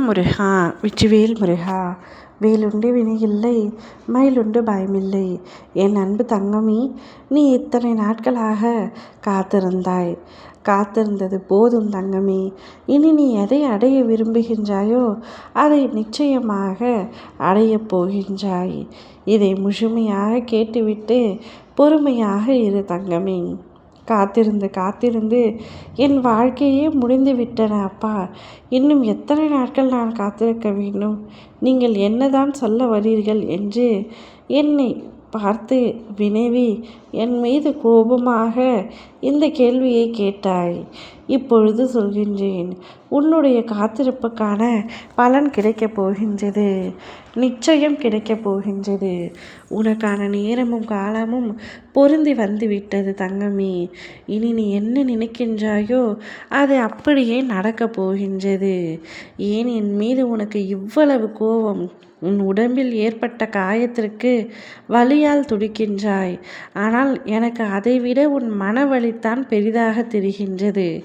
முருகா வெற்றிவேல் முருகா வேலுண்டு வினையில்லை மயிலுண்டு பயமில்லை. என் அன்பு தங்கமி நீ இத்தனை நாட்களாக காத்திருந்தாய். காத்திருந்தது போதும் தங்கமே. இனி நீ எதை அடைய விரும்புகின்றாயோ அதை நிச்சயமாக அடையப் போகின்றாய். இதை முழுமையாக கேட்டுவிட்டு பொறுமையாக இரு தங்கமே. காத்திருந்து காத்திருந்து என் வாழ்க்கையே முடிந்து விட்டன அப்பா. இன்னும் எத்தனை நாட்கள் நான் காத்திருக்க வேண்டும்? நீங்கள் என்னதான் சொல்ல வரீர்கள் என்று என்னை பார்த்து வினவி என் மீது கோபமாக இந்த கேள்வியை கேட்டாய். இப்பொழுது சொல்கின்றேன். உன்னுடைய காத்திருப்புக்கான பலன் கிடைக்கப் போகின்றது. நிச்சயம் கிடைக்கப் போகின்றது. உனக்கான நேரமும் காலமும் பொருந்தி வந்துவிட்டது தங்கமி. இனி நீ என்ன நினைக்கின்றாயோ அது அப்படியே நடக்கப் போகின்றது. ஏன் என் மீது உனக்கு இவ்வளவு கோபம்? உன் உடம்பில் ஏற்பட்ட காயத்திற்கு வலியால் துடிக்கின்றாய். ஆனால் எனக்கு அதைவிட உன் மனவழித்தான் பெரிதாக தெரிகின்றது.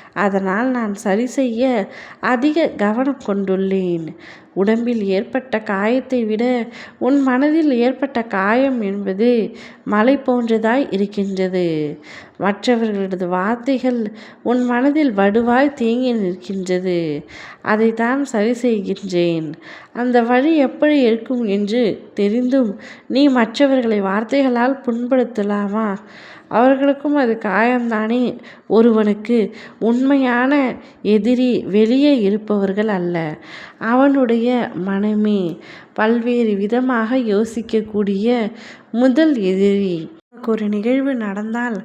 அதனால் நான் சரி செய்ய அதிக கவனம் கொண்டுள்ளேன். உடம்பில் ஏற்பட்ட காயத்தை விட உன் மனதில் ஏற்பட்ட காயம் என்பது மலை போன்றதாய் இருக்கின்றது. மற்றவர்களது வார்த்தைகள் உன் மனதில் வடுவாய் தேங்கி நிற்கின்றது. அதைத்தான் சரி செய்கின்றேன் அந்த வழி எப்படி இருக்கும் என்று தெரிந்தும் நீ மற்றவர்களை வார்த்தைகளால் புண்படுத்தலாமா? அவர்களுக்கும் அது காயம்தானே. ஒருவனுக்கு உன் உண்மையான எதிரி வெளியே இருப்பவர்கள் அல்ல. அவனுடைய மனமே பல்வேறு விதமாக யோசிக்கக்கூடிய முதல் எதிரி. ஒரு நிகழ்வு நடந்தால்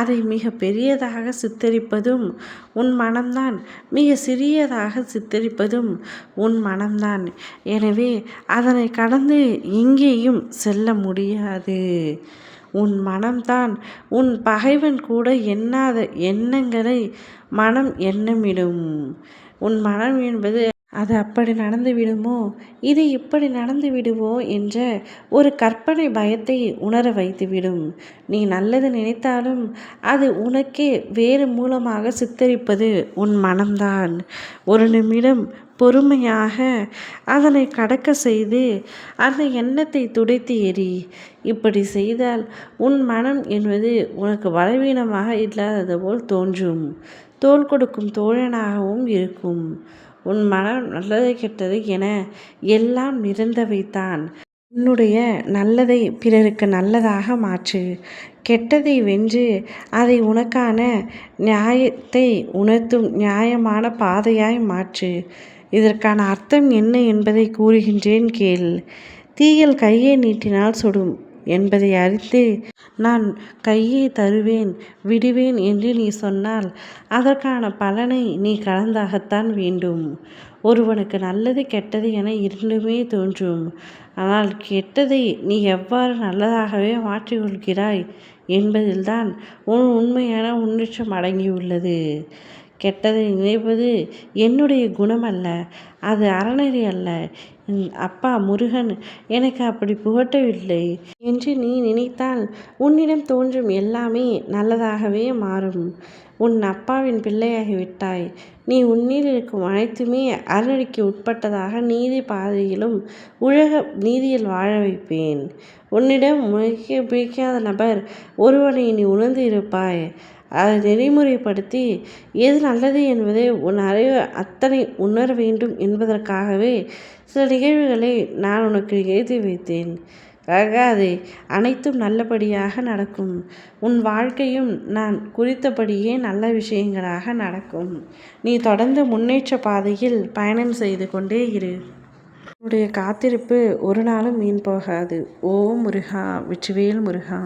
அதை மிக பெரியதாக சித்தரிப்பதும் உன் மனம்தான் மிக சிறியதாக சித்தரிப்பதும் உன் மனம்தான். எனவே அதனை கடந்து எங்கேயும் செல்ல முடியாது. உன் மனம்தான். உன் பகைவன் கூட எண்ணாத எண்ணங்களை மனம் எண்ணமிடும். உன் மனம் என்பது அது அப்படி நடந்து விடுமோ? இது இப்படி நடந்து விடுவோ? என்ற ஒரு கற்பனை பயத்தை உணர வைத்துவிடும். நீ நல்லது நினைத்தாலும் அது உனக்கே வேறு மூலமாக சித்தரிப்பது உன் மனம்தான். ஒரு நிமிடம் பொறுமையாக அதனை கடக்க செய்து அந்த எண்ணத்தை துடைத்து எறி. இப்படி செய்தால் உன் மனம் என்பது உனக்கு பலவீனமாக இல்லாதது போல் தோன்றும். தோல் கொடுக்கும் தோழனாகவும் இருக்கும். உன் மனம் நல்லது கெட்டது என எல்லாம் நிறந்தவைத்தான் உன்னுடைய நல்லதை பிறருக்கு நல்லதாக மாற்று. கெட்டதை வென்று அதை உனக்கான நியாயத்தை உணர்த்தும் நியாயமான பாதையாய் மாற்று. இதற்கான அர்த்தம் என்ன என்பதை கூறுகின்றேன் கேள். தீயில் கையை நீட்டினால் சுடும். என்பதை அறிந்து நான் கையை தருவேன் விடுவேன் என்று நீ சொன்னால் அதற்கான பலனை நீ கலந்தாகத்தான் வேண்டும். ஒருவனுக்கு நல்லது கெட்டது என இரண்டுமே தோன்றும். ஆனால் கெட்டதை நீ எவ்வாறு நல்லதாகவே மாற்றிக்கொள்கிறாய் என்பதில்தான் உன் உண்மையான முன்னேற்றம் அடங்கியுள்ளது. கெட்டதை நினைப்பது என்னுடைய குணம் அல்ல அது அறநெறி அல்ல. அப்பா முருகன் எனக்கு அப்படி புகட்டவில்லை என்று நீ நினைத்தால் உன்னிடம் தோன்றும் எல்லாமே நல்லதாகவே மாறும். உன் அப்பாவின் பிள்ளையாகிவிட்டாய். நீ உன்னில் இருக்கும் அனைத்துமே அறநெறிக்கு உட்பட்டதாக நீதி பாதையிலும் உலக நீதியில் வாழ வைப்பேன். உன்னிடம் மிக பிடிக்காத நபர் ஒருவனை நீ உணர்ந்து இருப்பாய். அதை நெறிமுறைப்படுத்தி எது நல்லது என்பதை உன் அறிவு அத்தனை உணர வேண்டும் என்பதற்காகவே சில நிகழ்வுகளை நான் உனக்கு எழுதி வைத்தேன். அது அனைத்தும் நல்லபடியாக நடக்கும். உன் வாழ்க்கையும் நான் குறித்தபடியே நல்ல விஷயங்களாக நடக்கும். நீ தொடர்ந்து முன்னேற்ற பாதையில் பயணம் செய்து கொண்டே இரு. உன்னுடைய காத்திருப்பு ஒரு நாளும் மீன் போகாது. ஓ முருகா வெற்றிவேல் முருகா.